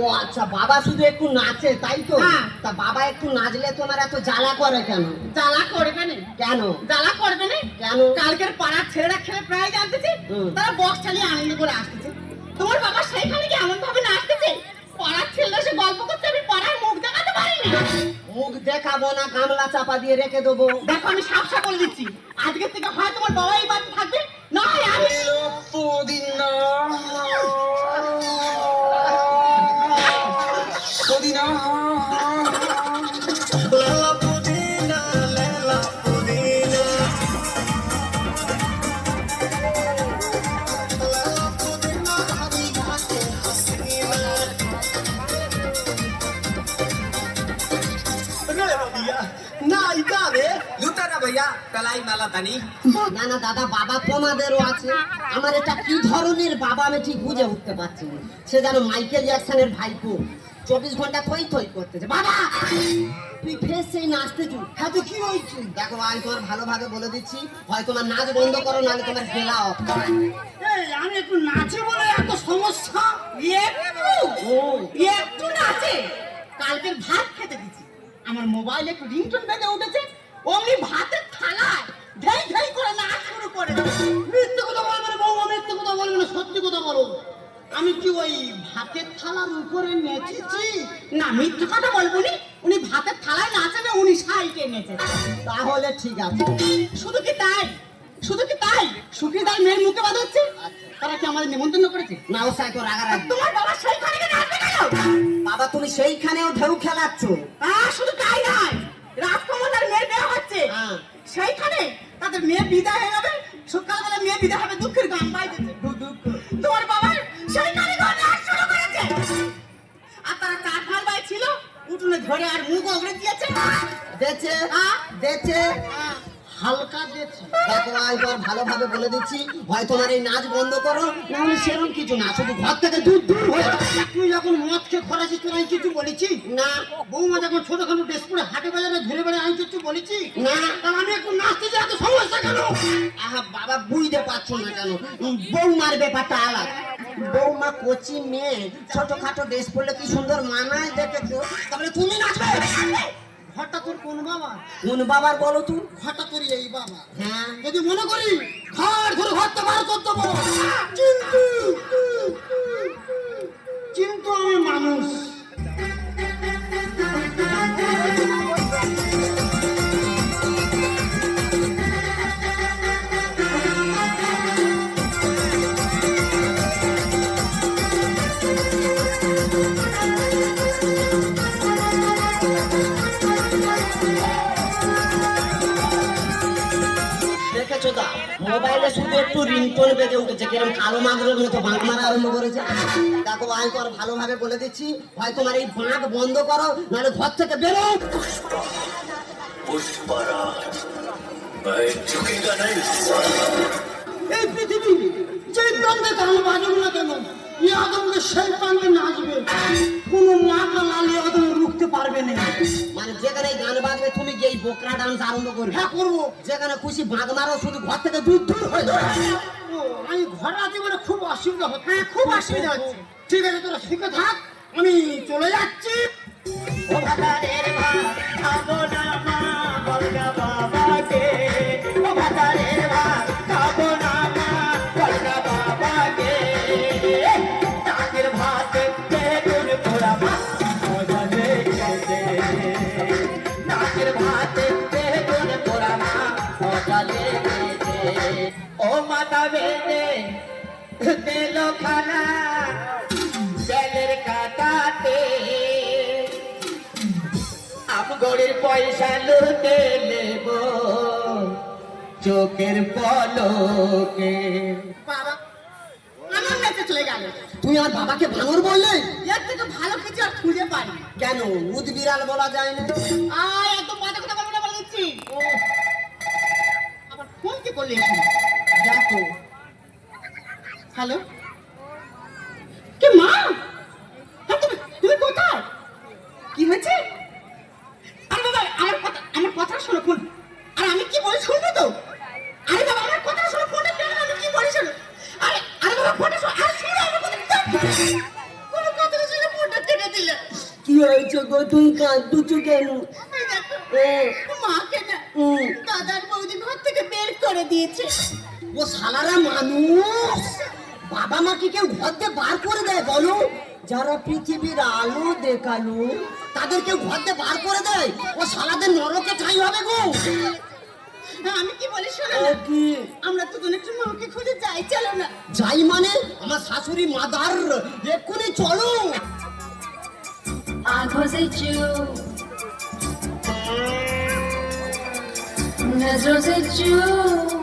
ও আচ্ছা বাবা শুধু একটু নাচে তাই তো? হ্যাঁ। তা বাবা একটু নাচলে তোমার এত জ্বালা করে কেন? জ্বালা করবে না। কেন? জ্বালা করবে না? কেন? কালকের ছেলেরা খেলে প্রায় জানতেছে। তারা বক্স চালিয়ে আনন্দ করে আসতেছে। তোমার বাবা সেইখানে কি এমন ভাবে নাচতেছে? পাড়ার ছেলেরা সে গল্প করতে আমি পাড়ার মুখ দেখাতে পারি না। মুখ দেখাবো না গামলা চাপা দিয়ে রেখে দেবো। দেখো আমি সাপসা করে দিচ্ছি। আজকের থেকে হয় তোমার বাবা এই বাড়িতে থাকবে না হয় আমি পুদিনা। না তানি না না দাদা বাবা তোমাদেরও আছে আমার এটা কি ধরনের বাবা আমি ঠিক বুঝে উঠতে পারছি না সে যেন মাইকেল জ্যাকসনের ভাইপো চব্বিশ ঘণ্টা থই থই করতেছে। বাবা! তুই ফের সেই নাচতেছু হ্যাঁ তো কি হয়েছে? দেখো আমি তোমার ভালোভাবে বলে দিচ্ছি। হয় তোমার নাচ বন্ধ করো নাহলে তোমার গেলা অফ আমি একটু নাচে বলে এত সমস্যা? একটু একটু নাচে। কালকের ভাত খেতে দিছি আমার মোবাইলে একটু রিংটোন বেজে উঠেছে। অমনি ভাতের থালায় ধেই ধেই করে নাচ শুরু করে মিথ্যে কথা বলবে না বৌমা মিথ্যে কথা বলবে না সত্যি কথা বলো। আমি কি ওই ভাতের থালার উপরে নেচেছি? না মিথ্যে কথা বলব নি। উনি ভাতের থালায় নাচেন উনি সাইকে নেচে তাহলে ঠিক আছে। শুধু কি তাই? শুধু কি তাই? সুখীদার মেয়ের মুখে বাদ হচ্ছে? তারা কি আমাদের নিমন্ত্রণ করেছে? না ও সাইকো রাগারাগি। তোমার বাবা সেইখানে নাচবে কেন? বাবা তুমি সেইখানেও ঢেউ খেলাচ্ছ। আহ, শুধু তাই নয় রাজকুমার মেয়ের বিয়ে হচ্ছে। হ্যাঁ। সেইখানে তাদের মেয়ে বিদায় হয়ে যাবে। সকালবেলা মেয়ে বিদায় হবে দুঃখের গান বাইতেছে আহ, হালকা দেখো। ভালোভাবে বলে দিচ্ছি। হয় তোমার এই নাচ বন্ধ করো। না সেরকম কিছু না শুধু ঘর থেকে দূর দূর হয়ে তুই যখন তোর আমি কিছু বলেছি? না। বৌমা যখন ড্রেস পরে হাটে বাজারে ঘুরে বেড়ে আমি কিছু বলেছি? না। আমি একটু নাচতে যাই এত সমস্যা কেন? আহা বাবা বুঝতে পারছ না কেন? বৌমার ব্যাপারটা আলাদা। বৌমা কচি মেয়ে ছোটখাটো ড্রেস পরলে কি সুন্দর মানায় দেখেছ? তাহলে তুমি নাচবে? ঘরটা তোর কোন বাবা? কোন বাবার বলো তুমি ঘরটা তোর এই বাবা। হ্যাঁ। যদি মনে করি ঘর ধরে ঘরটা বার করতে পারো গলাতে শুধু একটু রিংটোন বেঁধে উঠেছে। কিরম কালো মাগরের মতো বাঁক মারা আরম্ভ করেছে। দেখো ভাই তোর ভালোভাবে বলে দিচ্ছি। হয় তোমার এই বাঁক বন্ধ করো, নাহলে ঘর থেকে বেরো এই পৃথিবী, যে ব্রহ্মে কালো মাগর না কেন? ই আদমকে সেই প্রান্তে নাচবে কোনো মাথা লালি আদম রুখতে পারবে না মানে যেখানে গান বাজবে তুমি গিয়ে বোকরা ডান্স আরম্ভ করবে হ্যাঁ করব যেখানে খুশি মারো শুধু ঘর থেকে দূর দূর হয়ে যাবে আমি ঘরে আছি বলে খুব অসুবিধা হচ্ছে হ্যাঁ খুব অসুবিধা হচ্ছে ঠিক আছে তোরা শিখে থাক আমি চলে যাচ্ছি ও ভাতারের ভাত খাব না ও মাতা দিল খানা। জলের কাটাতে আমগড়ের পয়সা লুটে নেব। চোখের পলকে। বাবা আমার কাছে চলে গেল। তুমি আমার বাবাকে ভাঙর বললে? এর থেকে ভালো কিছু আর খুঁজে পাই কেন? উদ বিড়াল বলা যায় না। আয় এত মাথা কথা বলব না বলে দিচ্ছি। ও আবার ফোন কি করলি হ্যালো কে মা? হ্যাঁ, তুমি কোথায়? কি হয়েছে? আরে বাবা আমার কথা আমার কথা শোনো ফোন। আর আমি কি বলি শুনব তো? আরে বাবা আমার কথা শোনো ফোনটা আমি কি বলি শোনো আরে আরে বাবা ফোনটা শোনো আরে শোনো আমার কথা হয়েছে গো? কেন? মাকে না দাদার বৌদি ঘর থেকে বের করে দিয়েছে। ও সালারা মানুষ। বাবা মাকে কেউ ঘর দিয়ে বার করে দেয় বলো? যারা পৃথিবীর আলো দেখাল তাদেরকে ঘর দিয়ে বার করে দেয়? ও সালাদের নরকে ঠাই হবে গো। হ্যাঁ, আমি কি বলি কি? আমরা তো দুজন একটু মাকে খুঁজে যাই চলো না। যাই মানে? আমার শাশুড়ি মাদার এক্ষুনি চলো। I was a Jew.